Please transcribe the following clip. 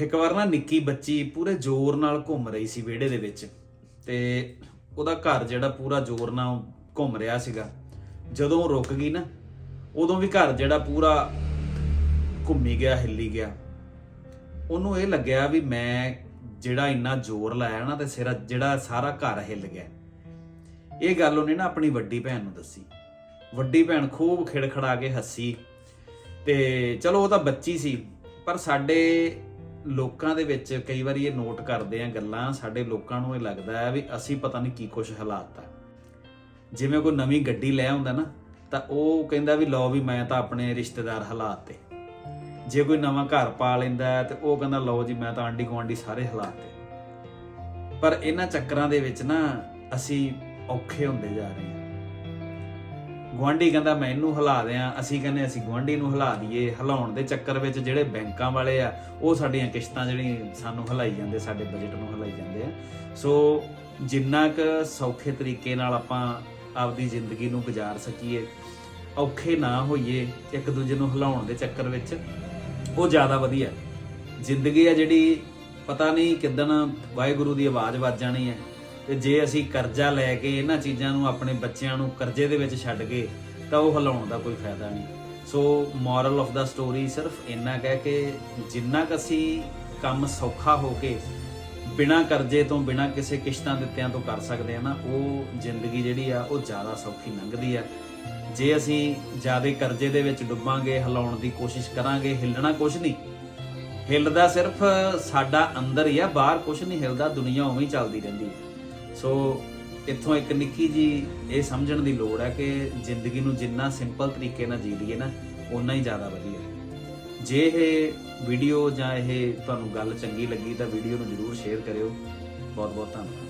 ਇੱਕ ਵਾਰ ਨਾ ਨਿੱਕੀ ਬੱਚੀ ਪੂਰੇ ਜ਼ੋਰ ਨਾਲ ਘੁੰਮ ਰਹੀ ਸੀ ਵਿਹੜੇ ਦੇ ਵਿੱਚ ਤੇ ਉਹਦਾ ਘਰ ਜਿਹੜਾ ਪੂਰਾ ਜ਼ੋਰ ਨਾਲ ਘੁੰਮ ਰਿਹਾ ਸੀਗਾ। ਜਦੋਂ ਉਹ ਰੁਕ ਗਈ ਨਾ, ਉਦੋਂ ਵੀ ਘਰ ਜਿਹੜਾ ਪੂਰਾ ਘੁੰਮੀ ਗਿਆ, ਹਿੱਲੀ ਗਿਆ। ਉਹਨੂੰ ਇਹ ਲੱਗਿਆ ਵੀ ਮੈਂ ਜਿਹੜਾ ਇੰਨਾ ਜ਼ੋਰ ਲਾਇਆ ਨਾ ਤੇ ਸਿਰਾ ਜਿਹੜਾ ਸਾਰਾ ਘਰ ਹਿੱਲ ਗਿਆ। ਇਹ ਗੱਲ ਉਹਨੇ ਨਾ ਆਪਣੀ ਵੱਡੀ ਭੈਣ ਨੂੰ ਦੱਸੀ। ਵੱਡੀ ਭੈਣ ਖੂਬ ਖਿੜਖੜਾ ਕੇ ਹੱਸੀ ਤੇ ਚਲੋ ਉਹ ਤਾਂ ਬੱਚੀ ਸੀ, ਪਰ ਸਾਡੇ ਲੋਕਾਂ ਦੇ ਵਿੱਚ ਕਈ ਵਾਰੀ ਇਹ ਨੋਟ ਕਰਦੇ ਆ ਗੱਲਾਂ, ਸਾਡੇ ਲੋਕਾਂ ਨੂੰ ਇਹ ਲੱਗਦਾ ਹੈ ਵੀ ਅਸੀਂ ਪਤਾ ਨਹੀਂ ਕੀ ਕੁਛ ਹਾਲਾਤ ਆ। ਜਿਵੇਂ ਕੋਈ ਨਵੀਂ ਗੱਡੀ ਲੈ ਆਉਂਦਾ ਨਾ, ਤਾਂ ਉਹ ਕਹਿੰਦਾ ਵੀ ਲਓ ਵੀ ਮੈਂ ਤਾਂ ਆਪਣੇ ਰਿਸ਼ਤੇਦਾਰ ਹਾਲਾਤ ਤੇ। ਜੇ ਕੋਈ ਨਵਾਂ ਘਰ ਪਾ ਲੈਂਦਾ ਹੈ ਤੇ ਉਹ ਕਹਿੰਦਾ ਲਓ ਜੀ, ਮੈਂ ਤਾਂ ਆਂਢੀ ਗੁਆਂਢੀ ਸਾਰੇ ਹਾਲਾਤ ਤੇ। ਪਰ ਇਹਨਾਂ ਚੱਕਰਾਂ ਦੇ ਵਿੱਚ ਨਾ ਅਸੀਂ ਔਖੇ ਹੁੰਦੇ ਜਾ ਰਹੇ ਹਾਂ। ਗੁਆਂਢੀ ਕਹਿੰਦਾ, ਮੈਂ ਇਹਨੂੰ ਹਿਲਾ ਦਿਆਂ। ਅਸੀਂ ਕਹਿੰਦੇ, ਅਸੀਂ ਗੁਆਂਢੀ ਨੂੰ ਹਿਲਾ ਦਈਏ। ਹਿਲਾਉਣ ਦੇ ਚੱਕਰ ਵਿੱਚ ਜਿਹੜੇ ਬੈਂਕਾਂ ਵਾਲੇ ਆ, ਉਹ ਸਾਡੀਆਂ ਕਿਸ਼ਤਾਂ ਜਿਹੜੀਆਂ ਸਾਨੂੰ ਹਿਲਾਈ ਜਾਂਦੇ, ਸਾਡੇ ਬਜਟ ਨੂੰ ਹਿਲਾਈ ਜਾਂਦੇ ਆ। ਸੋ ਜਿੰਨਾ ਕੁ ਸੌਖੇ ਤਰੀਕੇ ਨਾਲ ਆਪਾਂ ਆਪਦੀ ਜ਼ਿੰਦਗੀ ਨੂੰ ਗੁਜ਼ਾਰ ਸਕੀਏ, ਔਖੇ ਨਾ ਹੋਈਏ ਇੱਕ ਦੂਜੇ ਨੂੰ ਹਿਲਾਉਣ ਦੇ ਚੱਕਰ ਵਿੱਚ, ਉਹ ਜ਼ਿਆਦਾ ਵਧੀਆ। ਜ਼ਿੰਦਗੀ ਆ ਜਿਹੜੀ, ਪਤਾ ਨਹੀਂ ਕਿਦਣ ਵਾਹਿਗੁਰੂ ਦੀ ਆਵਾਜ਼ ਵੱਜ ਜਾਣੀ ਹੈ। ਤੇ ਜੇ ਅਸੀਂ ਕਰਜ਼ਾ ਲੈ ਕੇ ਇਹਨਾਂ ਚੀਜ਼ਾਂ ਨੂੰ ਆਪਣੇ ਬੱਚਿਆਂ ਨੂੰ ਕਰਜ਼ੇ ਦੇ ਵਿੱਚ ਛੱਡ ਕੇ ਤਾਂ ਉਹ ਹਿਲਾਉਣ ਦਾ ਕੋਈ ਫਾਇਦਾ ਨਹੀਂ। So moral of the story ਸਿਰਫ ਇੰਨਾ ਕਹਿ ਕਿ ਜਿੰਨਾ ਕੁ ਅਸੀਂ ਕੰਮ ਸੌਖਾ ਹੋ ਕੇ ਬਿਨਾਂ ਕਰਜ਼ੇ ਤੋਂ, ਬਿਨਾਂ ਕਿਸੇ ਕਿਸ਼ਤਾਂ ਦਿੱਤਿਆਂ ਤੋਂ ਕਰ ਸਕਦੇ ਆ ਨਾ, ਉਹ ਜ਼ਿੰਦਗੀ ਜਿਹੜੀ ਆ, ਉਹ ਜ਼ਿਆਦਾ ਸੌਖੀ ਲੰਘਦੀ ਆ। ਜੇ ਅਸੀਂ ਜ਼ਿਆਦਾ ਕਰਜ਼ੇ ਦੇ ਵਿੱਚ ਡੁੱਬਾਂਗੇ, ਹਿਲਾਉਣ ਦੀ ਕੋਸ਼ਿਸ਼ ਕਰਾਂਗੇ, ਹਿੱਲਣਾ ਕੁਝ ਨਹੀਂ। ਹਿੱਲਦਾ ਸਿਰਫ ਸਾਡਾ ਅੰਦਰ ਹੀ ਆ, ਬਾਹਰ ਕੁਝ ਨਹੀਂ ਹਿੱਲਦਾ, ਦੁਨੀਆ ਉਵੇਂ ਹੀ ਚੱਲਦੀ ਰਹਿੰਦੀ ਹੈ ਸੋ ਇੱਥੋਂ ਇੱਕ ਨਿੱਕੀ ਜੀ ਇਹ ਸਮਝਣ ਦੀ ਲੋੜ ਹੈ ਕਿ ਜ਼ਿੰਦਗੀ ਨੂੰ ਜਿੰਨਾ ਸਿੰਪਲ ਤਰੀਕੇ ਨਾਲ ਜੀ ਲਈਏ ਨਾ ਉਨਾ ਹੀ ਜ਼ਿਆਦਾ ਵਧੀਆ ਜੇ ਇਹ ਵੀਡੀਓ ਜਾਂ ਇਹ ਤੁਹਾਨੂੰ ਗੱਲ ਚੰਗੀ ਲੱਗੀ ਤਾਂ ਵੀਡੀਓ ਨੂੰ ਜਰੂਰ ਸ਼ੇਅਰ ਕਰਿਓ। ਬਹੁਤ ਬਹੁਤ ਧੰਨਵਾਦ।